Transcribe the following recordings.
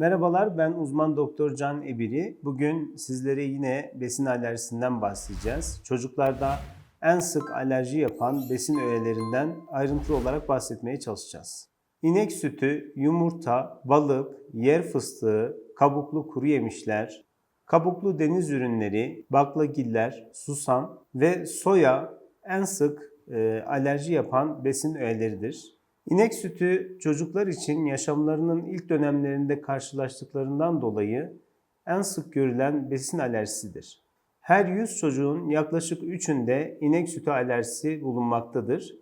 Merhabalar, ben uzman doktor Can Ebiri. Bugün sizlere yine besin alerjisinden bahsedeceğiz. Çocuklarda en sık alerji yapan besin öğelerinden ayrıntılı olarak bahsetmeye çalışacağız. İnek sütü, yumurta, balık, yer fıstığı, kabuklu kuru yemişler, kabuklu deniz ürünleri, baklagiller, susam ve soya en sık e, alerji yapan besin öğeleridir. İnek sütü çocuklar için yaşamlarının ilk dönemlerinde karşılaştıklarından dolayı en sık görülen besin alerjisidir. Her 100 çocuğun yaklaşık 3'ünde inek sütü alerjisi bulunmaktadır.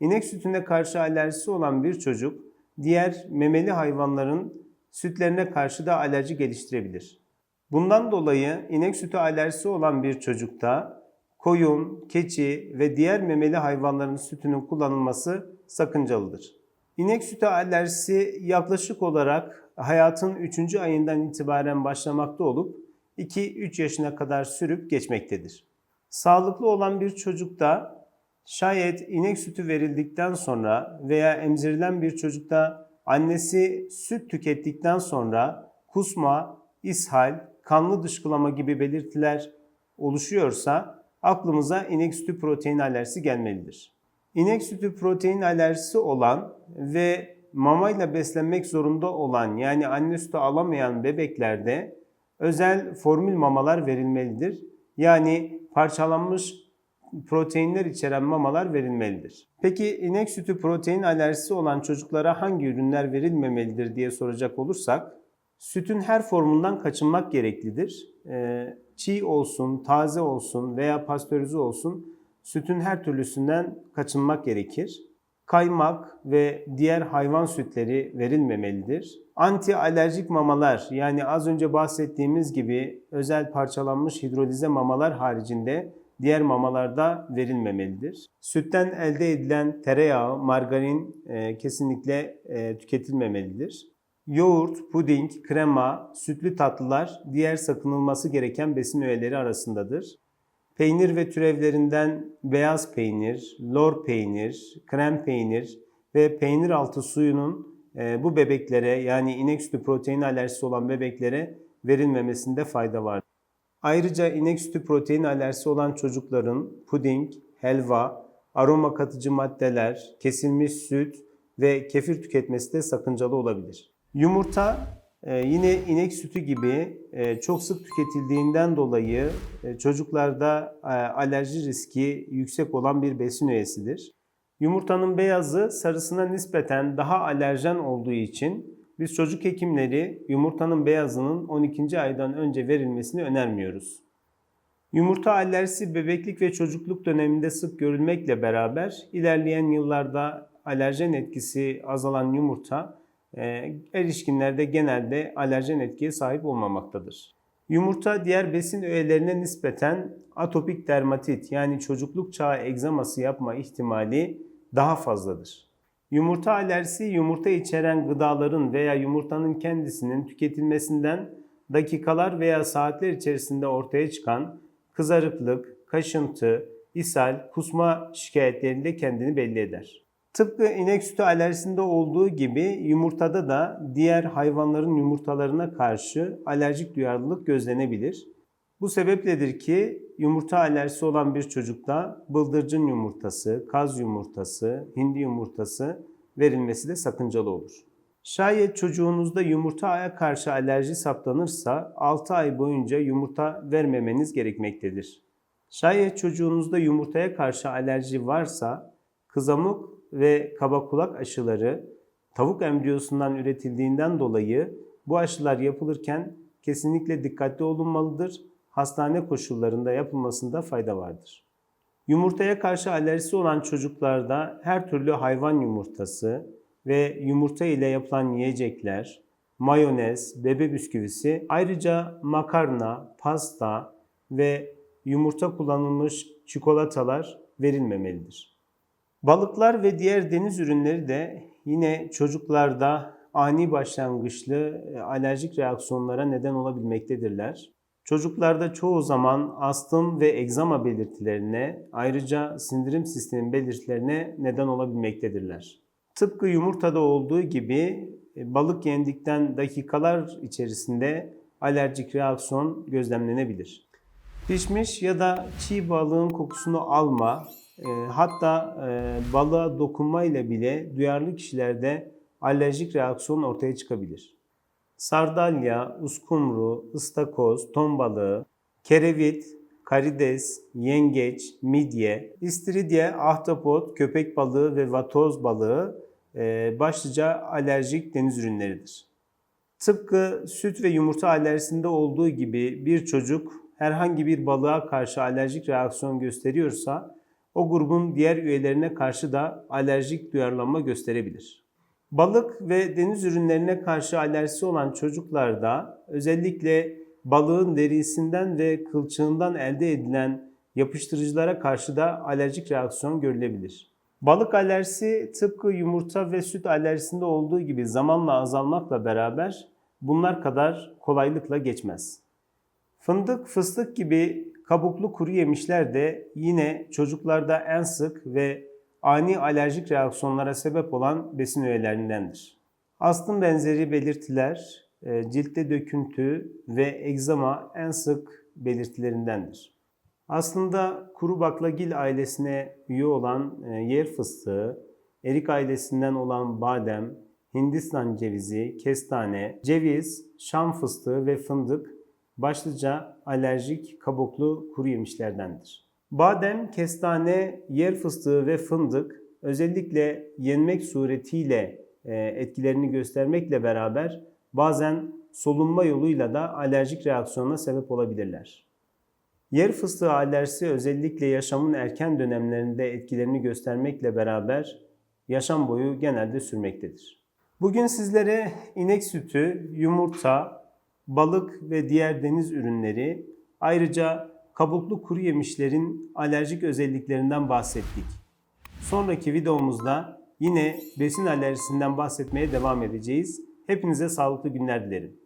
İnek sütüne karşı alerjisi olan bir çocuk diğer memeli hayvanların sütlerine karşı da alerji geliştirebilir. Bundan dolayı inek sütü alerjisi olan bir çocukta koyun, keçi ve diğer memeli hayvanların sütünün kullanılması sakıncalıdır. İnek sütü alerjisi yaklaşık olarak hayatın 3. ayından itibaren başlamakta olup 2-3 yaşına kadar sürüp geçmektedir. Sağlıklı olan bir çocukta şayet inek sütü verildikten sonra veya emzirilen bir çocukta annesi süt tükettikten sonra kusma, ishal, kanlı dışkılama gibi belirtiler oluşuyorsa aklımıza inek sütü protein alerjisi gelmelidir. İnek sütü protein alerjisi olan ve mamayla beslenmek zorunda olan yani anne sütü alamayan bebeklerde özel formül mamalar verilmelidir. Yani parçalanmış proteinler içeren mamalar verilmelidir. Peki inek sütü protein alerjisi olan çocuklara hangi ürünler verilmemelidir diye soracak olursak sütün her formundan kaçınmak gereklidir. Ee, çiğ olsun, taze olsun veya pastörize olsun sütün her türlüsünden kaçınmak gerekir. Kaymak ve diğer hayvan sütleri verilmemelidir. Anti alerjik mamalar yani az önce bahsettiğimiz gibi özel parçalanmış hidrolize mamalar haricinde diğer mamalarda verilmemelidir. Sütten elde edilen tereyağı, margarin e, kesinlikle e, tüketilmemelidir. Yoğurt, puding, krema, sütlü tatlılar diğer sakınılması gereken besin öğeleri arasındadır. Peynir ve türevlerinden beyaz peynir, lor peynir, krem peynir ve peynir altı suyunun e, bu bebeklere yani inek sütü protein alerjisi olan bebeklere verilmemesinde fayda var. Ayrıca inek sütü protein alerjisi olan çocukların puding, helva, aroma katıcı maddeler, kesilmiş süt ve kefir tüketmesi de sakıncalı olabilir. Yumurta ee, yine inek sütü gibi e, çok sık tüketildiğinden dolayı e, çocuklarda e, alerji riski yüksek olan bir besin öğesidir. Yumurtanın beyazı sarısına nispeten daha alerjen olduğu için biz çocuk hekimleri yumurtanın beyazının 12. aydan önce verilmesini önermiyoruz. Yumurta alerjisi bebeklik ve çocukluk döneminde sık görülmekle beraber ilerleyen yıllarda alerjen etkisi azalan yumurta erişkinlerde genelde alerjen etkiye sahip olmamaktadır. Yumurta diğer besin öğelerine nispeten atopik dermatit yani çocukluk çağı egzaması yapma ihtimali daha fazladır. Yumurta alerjisi yumurta içeren gıdaların veya yumurtanın kendisinin tüketilmesinden dakikalar veya saatler içerisinde ortaya çıkan kızarıklık, kaşıntı, ishal, kusma şikayetlerinde kendini belli eder. Tıpkı inek sütü alerjisinde olduğu gibi yumurtada da diğer hayvanların yumurtalarına karşı alerjik duyarlılık gözlenebilir. Bu sebepledir ki yumurta alerjisi olan bir çocukta bıldırcın yumurtası, kaz yumurtası, hindi yumurtası verilmesi de sakıncalı olur. Şayet çocuğunuzda yumurtaya karşı alerji saptanırsa 6 ay boyunca yumurta vermemeniz gerekmektedir. Şayet çocuğunuzda yumurtaya karşı alerji varsa kızamık ve kaba kulak aşıları tavuk embriyosundan üretildiğinden dolayı bu aşılar yapılırken kesinlikle dikkatli olunmalıdır. Hastane koşullarında yapılmasında fayda vardır. Yumurtaya karşı alerjisi olan çocuklarda her türlü hayvan yumurtası ve yumurta ile yapılan yiyecekler, mayonez, bebe bisküvisi, ayrıca makarna, pasta ve yumurta kullanılmış çikolatalar verilmemelidir. Balıklar ve diğer deniz ürünleri de yine çocuklarda ani başlangıçlı e, alerjik reaksiyonlara neden olabilmektedirler. Çocuklarda çoğu zaman astım ve egzama belirtilerine, ayrıca sindirim sistemi belirtilerine neden olabilmektedirler. Tıpkı yumurtada olduğu gibi e, balık yendikten dakikalar içerisinde alerjik reaksiyon gözlemlenebilir. Pişmiş ya da çiğ balığın kokusunu alma, hatta e, balığa dokunmayla bile duyarlı kişilerde alerjik reaksiyon ortaya çıkabilir. Sardalya, uskumru, ıstakoz, ton balığı, kerevit, karides, yengeç, midye, istiridye, ahtapot, köpek balığı ve vatoz balığı e, başlıca alerjik deniz ürünleridir. Tıpkı süt ve yumurta alerjisinde olduğu gibi bir çocuk herhangi bir balığa karşı alerjik reaksiyon gösteriyorsa o grubun diğer üyelerine karşı da alerjik duyarlanma gösterebilir. Balık ve deniz ürünlerine karşı alerjisi olan çocuklarda özellikle balığın derisinden ve kılçığından elde edilen yapıştırıcılara karşı da alerjik reaksiyon görülebilir. Balık alerjisi tıpkı yumurta ve süt alerjisinde olduğu gibi zamanla azalmakla beraber bunlar kadar kolaylıkla geçmez. Fındık, fıstık gibi kabuklu kuru yemişler de yine çocuklarda en sık ve ani alerjik reaksiyonlara sebep olan besin öğelerindendir. Astım benzeri belirtiler, e, ciltte döküntü ve egzama en sık belirtilerindendir. Aslında kuru baklagil ailesine üye olan e, yer fıstığı, erik ailesinden olan badem, Hindistan cevizi, kestane, ceviz, şam fıstığı ve fındık başlıca alerjik kabuklu kuru yemişlerdendir. Badem, kestane, yer fıstığı ve fındık özellikle yenmek suretiyle e, etkilerini göstermekle beraber bazen solunma yoluyla da alerjik reaksiyona sebep olabilirler. Yer fıstığı alerjisi özellikle yaşamın erken dönemlerinde etkilerini göstermekle beraber yaşam boyu genelde sürmektedir. Bugün sizlere inek sütü, yumurta, balık ve diğer deniz ürünleri ayrıca kabuklu kuru yemişlerin alerjik özelliklerinden bahsettik. Sonraki videomuzda yine besin alerjisinden bahsetmeye devam edeceğiz. Hepinize sağlıklı günler dilerim.